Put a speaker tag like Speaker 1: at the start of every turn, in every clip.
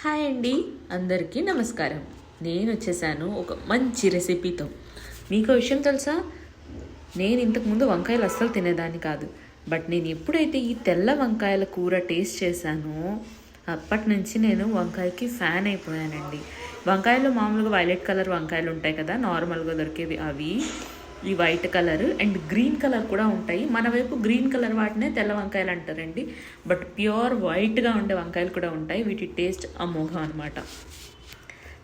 Speaker 1: Hi అండి. అందరికీ నమస్కారం. నేను వచ్చేసాను ఒక మంచి రెసిపీతో. మీకు విషయం తెలుసా? నేను ఇంతకుముందు వంకాయలు అస్సలు తినేదాన్ని కాదు. బట్ నేను ఎప్పుడైతే ఈ తెల్ల వంకాయల కూర టేస్ట్ చేశానో అప్పటి నుంచి నేను వంకాయకి ఫ్యాన్ అయిపోయానండి. వంకాయలు మామూలుగా వైలెట్ కలర్ వంకాయలు ఉంటాయి కదా నార్మల్గా దొరికేవి అవి. ఈ white colour and green colour కూడా ఉంటాయి. మన వైపు గ్రీన్ కలర్ వాటినే తెల్ల వంకాయలు అంటారండి. బట్ ప్యూర్ వైట్గా ఉండే వంకాయలు కూడా ఉంటాయి. వీటి టేస్ట్ అమోఘం అనమాట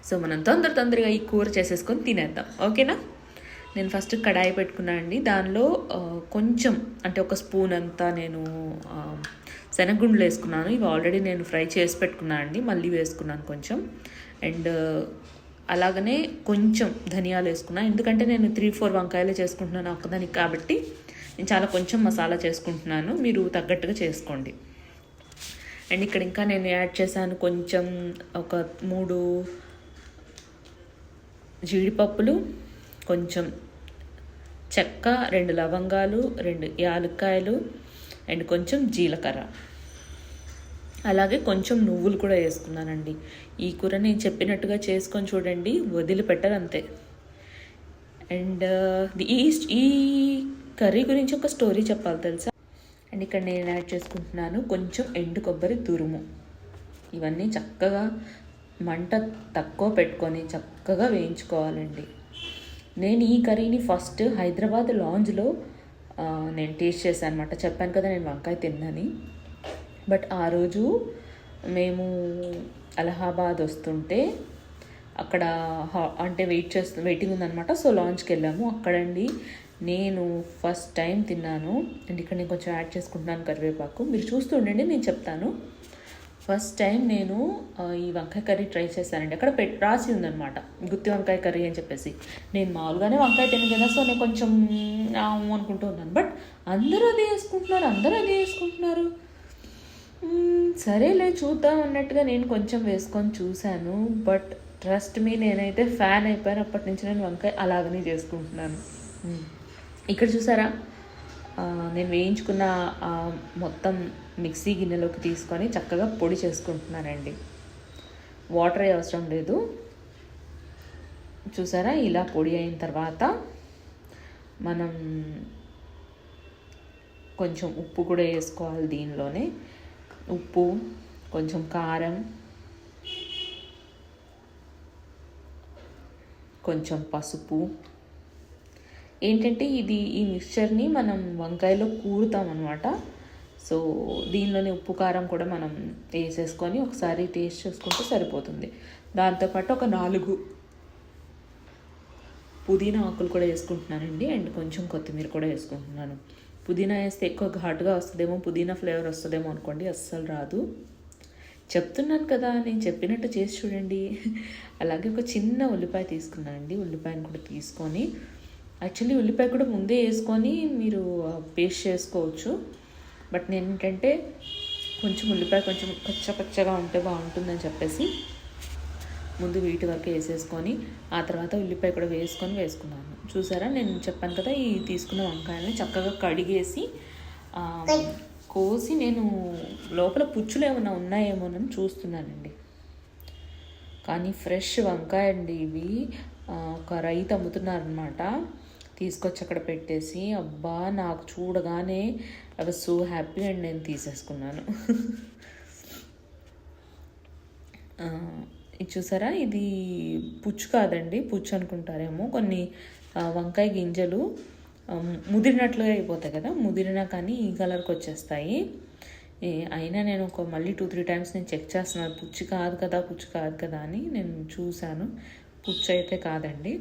Speaker 1: సో మనం తొందర తొందరగా ఈ కూర చేసేసుకొని తినేద్దాం. ఓకేనా? నేను ఫస్ట్ కడాయి పెట్టుకున్నా అండి. దానిలో కొంచెం అంటే ఒక స్పూన్ అంతా నేను శనగగుండలు శనగగుండ్లు వేసుకున్నాను. ఇవి ఆల్రెడీ నేను ఫ్రై చేసి పెట్టుకున్నాను అండి. మళ్ళీ వేసుకున్నాను కొంచెం. అండ్ అలాగనే కొంచెం ధనియాలు వేసుకున్నాను ఎందుకంటే నేను త్రీ ఫోర్ వంకాయలు చేసుకుంటున్నాను ఒక్కదానికి కాబట్టి నేను చాలా కొంచెం మసాలా చేసుకుంటున్నాను. మీరు తగ్గట్టుగా చేసుకోండి. అండ్ ఇక్కడ ఇంకా నేను యాడ్ చేశాను కొంచెం ఒక మూడు జీడిపప్పులు కొంచెం చెక్క రెండు లవంగాలు రెండు యాలక్కాయలు అండ్ కొంచెం జీలకర్ర. అలాగే కొంచెం నువ్వులు కూడా వేసుకున్నానండి. ఈ కూర నేను చెప్పినట్టుగా చేసుకొని చూడండి వదిలిపెట్టరు అంతే. అండ్ uh, ఈ ఈ కర్రీ గురించి ఒక స్టోరీ చెప్పాలి తెలుసా? అండ్ ఇక్కడ నేను యాడ్ చేసుకుంటున్నాను కొంచెం ఎండు కొబ్బరి తురుము. ఇవన్నీ చక్కగా మంట తక్కువ పెట్టుకొని చక్కగా వేయించుకోవాలండి. నేను ఈ కర్రీని ఫస్ట్ హైదరాబాద్ లాంజ్లో uh, నేను టేస్ట్ చేశాను అనమాట చెప్పాను కదా నేను వంకాయ తిన్నాను. బట్ ఆ రోజు మేము అలహాబాద్ వస్తుంటే అక్కడ అంటే వెయిట్ చేస్తు వెయిటింగ్ ఉందనమాట సో లాంచ్కి వెళ్ళాము. అక్కడండి నేను ఫస్ట్ టైం తిన్నాను. అండ్ ఇక్కడ నేను కొంచెం యాడ్ చేసుకుంటున్నాను కరివేపాకు. మీరు చూస్తూ ఉండండి నేను చెప్తాను. ఫస్ట్ టైం నేను ఈ వంకాయ కర్రీ ట్రై చేశానండి. అక్కడ పెట్ రాసి ఉందనమాట గుత్తి వంకాయ కర్రీ అని చెప్పేసి. నేను మామూలుగానే వంకాయ తిను కదా సో నేను కొంచెం అనుకుంటూ ఉన్నాను. బట్ అందరూ అదే వేసుకుంటున్నారు అందరూ అదే వేసుకుంటున్నారు. సరేలే చూద్దాం అన్నట్టుగా నేను కొంచెం వేసుకొని చూశాను. బట్ ట్రస్ట్ మీ నేనైతే ఫ్యాన్ అయిపోయాను. అప్పటి నుంచి నేను వంకాయ అలాగనే చేసుకుంటున్నాను. ఇక్కడ చూసారా? నేను వేయించుకున్న మొత్తం మిక్సీ గిన్నెలోకి తీసుకొని చక్కగా పొడి చేసుకుంటున్నానండి. వాటర్ అవసరం లేదు. చూసారా? ఇలా పొడి అయిన తర్వాత మనం కొంచెం ఉప్పు కూడా వేసుకోవాలి దీనిలోనే. ఉప్పు కొంచెం కారం కొంచెం పసుపు. ఏంటంటే ఇది ఈ మిక్చర్ని మనం వంకాయలో కూరుతాం అనమాట సో దీనిలోనే ఉప్పు కారం కూడా మనం వేసేసుకొని ఒకసారి టేస్ట్ చేసుకుంటే సరిపోతుంది. దాంతోపాటు ఒక నాలుగు పుదీనా ఆకులు కూడా వేసుకుంటున్నానండి. అండ్ కొంచెం కొత్తిమీర కూడా వేసుకుంటున్నాను. పుదీనా వేస్తే ఎక్కువ ఘాటుగా వస్తుందేమో పుదీనా ఫ్లేవర్ వస్తుందేమో అనుకోండి అస్సలు రాదు. చెప్తున్నాను కదా నేను చెప్పినట్టు చేసి చూడండి. అలాగే ఒక చిన్న ఉల్లిపాయ తీసుకున్నాను అండి. ఉల్లిపాయను కూడా తీసుకొని యాక్చువల్లీ ఉల్లిపాయ కూడా ముందే వేసుకొని మీరు పేస్ట్ చేసుకోవచ్చు. బట్ నేను ఏంటంటే కొంచెం ఉల్లిపాయ కొంచెం పచ్చ పచ్చగా ఉంటే బాగుంటుందని చెప్పేసి ముందు వీటి వరకు వేసేసుకొని ఆ తర్వాత ఉల్లిపాయ కూడా వేసుకొని వేసుకున్నాను. చూసారా? నేను చెప్పాను కదా ఈ తీసుకున్న వంకాయలని చక్కగా కడిగేసి కోసి నేను లోపల పుచ్చులు ఏమైనా ఉన్నాయేమోనని చూస్తున్నానండి. కానీ ఫ్రెష్ వంకాయ అండి ఇవి. ఒక రైతు అమ్ముతున్నారనమాట తీసుకొచ్చి అక్కడ పెట్టేసి అబ్బా నాకు చూడగానే అవి సో హ్యాపీ అండ్ నేను తీసేసుకున్నాను. ఇది చూసారా? ఇది పుచ్చు కాదండి పుచ్చు అనుకుంటారేమో. కొన్ని వంకాయ గింజలు ముదిరినట్లుగా అయిపోతాయి కదా ముదిరినా కానీ ఈ కలర్కి వచ్చేస్తాయి. అయినా నేను ఒక మళ్ళీ టూ త్రీ టైమ్స్ నేను చెక్ చేస్తున్నాను. పుచ్చి కాదు కదా పుచ్చి కాదు కదా అని నేను చూశాను. పుచ్చి అయితే కాదండి.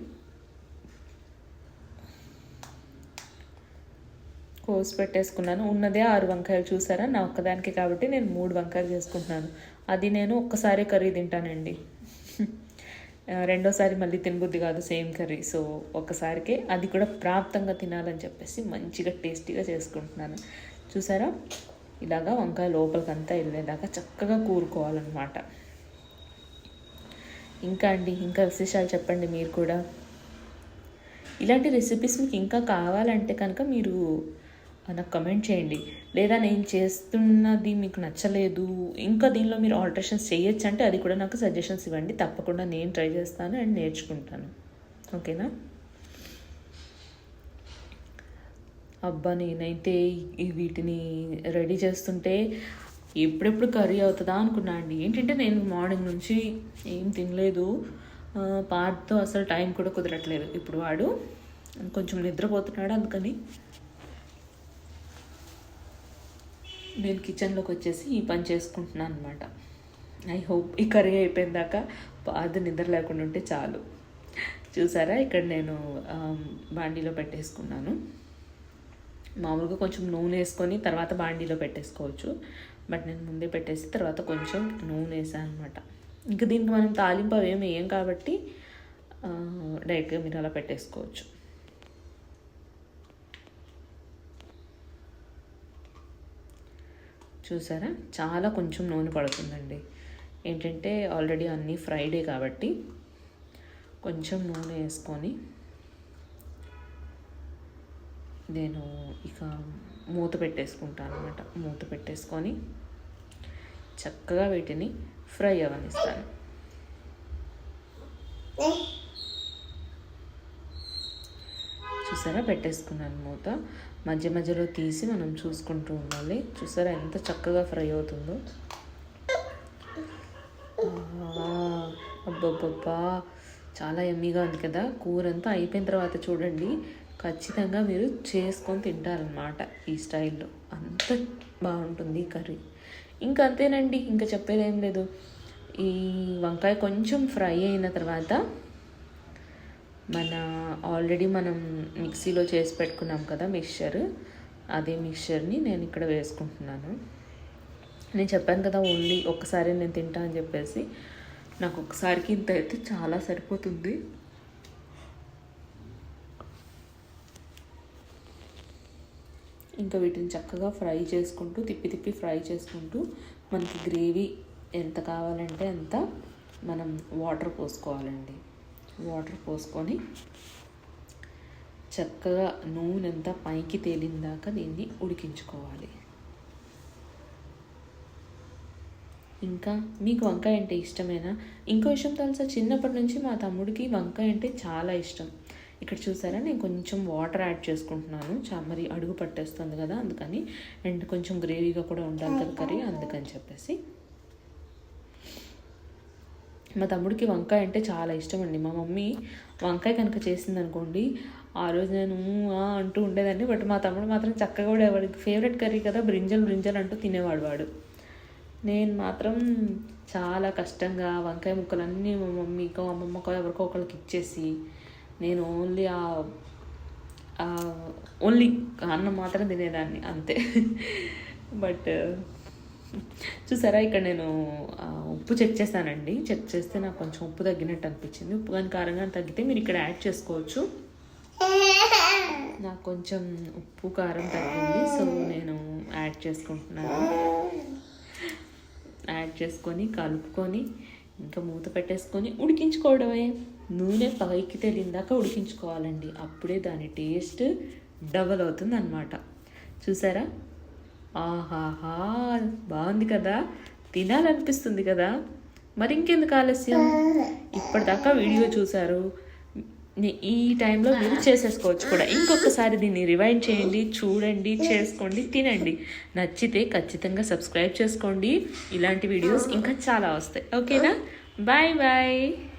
Speaker 1: కోసి పెట్టేసుకున్నాను. ఉన్నదే ఆరు వంకాయలు చూసారా? నా ఒక్కదానికి కాబట్టి నేను మూడు వంకాయలు చేసుకుంటున్నాను. అది నేను ఒక్కసారి కర్రీ తింటానండి. రెండోసారి మళ్ళీ తినబుద్ధి కాదు సేమ్ కర్రీ. సో ఒక్కసారికే అది కూడా ప్రాప్తంగా తినాలని చెప్పేసి మంచిగా టేస్టీగా చేసుకుంటున్నాను. చూసారా? ఇలాగా వంకాయ లోపలికంతా వెళ్ళేదాకా చక్కగా కూరుకోవాలన్నమాట. ఇంకా అండి ఇంకా విశేషాలు చెప్పండి మీరు కూడా. ఇలాంటి రెసిపీస్ మీకు ఇంకా కావాలంటే కనుక మీరు నాకు కమెంట్ చేయండి. లేదా నేను చేస్తున్నది మీకు నచ్చలేదు ఇంకా దీనిలో మీరు ఆల్టరేషన్స్ చేయొచ్చు అంటే అది కూడా నాకు సజెషన్స్ ఇవ్వండి. తప్పకుండా నేను ట్రై చేస్తాను అండ్ నేర్చుకుంటాను. ఓకేనా? అబ్బా నేనైతే వీటిని రెడీ చేస్తుంటే ఎప్పుడెప్పుడు కర్రీ అవుతుందా అనుకున్నా అండి. ఏంటంటే నేను మార్నింగ్ నుంచి ఏం తినలేదు. పార్ట్తో అసలు టైం కూడా కుదరట్లేదు. ఇప్పుడు వాడు కొంచెం నిద్రపోతున్నాడు అందుకని నేను కిచెన్లోకి వచ్చేసి ఈ పని చేసుకుంటున్నాను అనమాట ఐ హోప్ ఈ కర్రీ అయిపోయిందాక అది బాధ నిద్ర లేకుండా ఉంటే చాలు. చూసారా? ఇక్కడ నేను బాండీలో పెట్టేసుకున్నాను. మామూలుగా కొంచెం నూనె వేసుకొని తర్వాత బాండీలో పెట్టేసుకోవచ్చు. బట్ నేను ముందే పెట్టేసి తర్వాత కొంచెం నూనె వేసాను అనమాట ఇంకా దీనికి మనం తాలింపు అవి ఏం వేయం కాబట్టి డైరెక్ట్గా మీరు అలా పెట్టేసుకోవచ్చు. చూసారా? చాలా కొంచెం నూనె పడుతుందండి. ఏంటంటే ఆల్రెడీ అన్నీ ఫ్రైడే కాబట్టి కొంచెం నూనె వేసుకొని నేను ఇక మూత పెట్టేసుకుంటాను అనమాట మూత పెట్టేసుకొని చక్కగా వీటిని ఫ్రై అవనిస్తాను. చూసారా? పెట్టేసుకున్నాను మూత. మధ్య మధ్యలో తీసి మనం చూసుకుంటూ ఉండాలి. చూసారా ఎంత చక్కగా ఫ్రై అవుతుందో? అబ్బబ్బబ్బా. చాలా ఎమ్మీగా ఉంది కదా? కూర అంతా అయిపోయిన తర్వాత చూడండి. ఖచ్చితంగా మీరు చేసుకొని తింటారనమాట ఈ స్టైల్లో. అంత బాగుంటుంది కర్రీ. ఇంకా అంతేనండి. ఇంకా చెప్పేది ఏం లేదు. ఈ వంకాయ కొంచెం ఫ్రై అయిన తర్వాత మన ఆల్రెడీ మనం మిక్సీలో చేసి పెట్టుకున్నాం కదా మిక్చర్ అదే మిక్చర్ని నేను ఇక్కడ వేసుకుంటున్నాను. నేను చెప్పాను కదా ఓన్లీ ఒక్కసారి నేను తింటా అని చెప్పేసి నాకు ఒకసారికి ఇంత అయితే చాలా సరిపోతుంది. ఇంకా వీటిని చక్కగా ఫ్రై చేసుకుంటూ తిప్పి తిప్పి ఫ్రై చేసుకుంటూ మనకి గ్రేవీ ఎంత కావాలంటే అంత మనం వాటర్ పోసుకోవాలండి. వాటర్ పోసుకొని చక్కగా నూనె అంతా పైకి తేలిందాక దీన్ని ఉడికించుకోవాలి. ఇంకా మీకు వంకాయ అంటే ఇష్టమేనా? ఇంకో విషయం తెలుసా? చిన్నప్పటి నుంచి మా తమ్ముడికి వంకాయ అంటే చాలా ఇష్టం. ఇక్కడ చూసారా? నేను కొంచెం వాటర్ యాడ్ చేసుకుంటున్నాను. చా మరి అడుగు పట్టేస్తుంది కదా అందుకని అండ్ కొంచెం గ్రేవీగా కూడా ఉండాలి కదా కర్రీ అందుకని చెప్పేసి. మా తమ్ముడికి వంకాయ అంటే చాలా ఇష్టం అండి మా మమ్మీ వంకాయ కనుక చేసింది అనుకోండి ఆ రోజు నేను అంటూ ఉండేదాన్ని. బట్ మా తమ్ముడు మాత్రం చక్కగా కూడా వాడికి ఫేవరెట్ కర్రీ కదా బ్రింజల్ బ్రింజల్ అంటూ తినేవాడు వాడు. నేను మాత్రం చాలా కష్టంగా వంకాయ ముక్కలన్నీ మా మమ్మీకో అమ్మమ్మకో ఎవరికో ఒకరికి ఇచ్చేసి నేను ఓన్లీ ఆ ఓన్లీ అన్నం మాత్రం తినేదాన్ని అంతే. బట్ చూసారా ఇక్కడ నేను ఉప్పు చెక్ చేశానండి చెక్ చేస్తే నాకు కొంచెం ఉప్పు తగ్గినట్టు అనిపించింది. ఉప్పు కానీ కారం కానీ తగ్గితే మీరు ఇక్కడ యాడ్ చేసుకోవచ్చు. నాకు కొంచెం ఉప్పు కారం తగ్గింది. సో నేను యాడ్ చేసుకుంటున్నాను. యాడ్ చేసుకొని కలుపుకొని ఇంకా మూత పెట్టేసుకొని ఉడికించుకోవడమే. నూనె పైకి తేలిందాక ఉడికించుకోవాలండి. అప్పుడే దాని టేస్ట్ డబల్ అవుతుంది అనమాట చూసారా? ఆహాహా బాగుంది కదా? తినాలనిపిస్తుంది కదా? మరి ఇంకెందుకు ఆలస్యం? ఇప్పటిదాకా వీడియో చూసారు ఈ టైంలో మీరు చేసేసుకోవచ్చు కూడా. ఇంకొకసారి దీన్ని రివైండ్ చేయండి చూడండి చేసుకోండి తినండి. నచ్చితే ఖచ్చితంగా సబ్స్క్రైబ్ చేసుకోండి. ఇలాంటి వీడియోస్ ఇంకా చాలా వస్తాయి. ఓకేనా బాయ్ బాయ్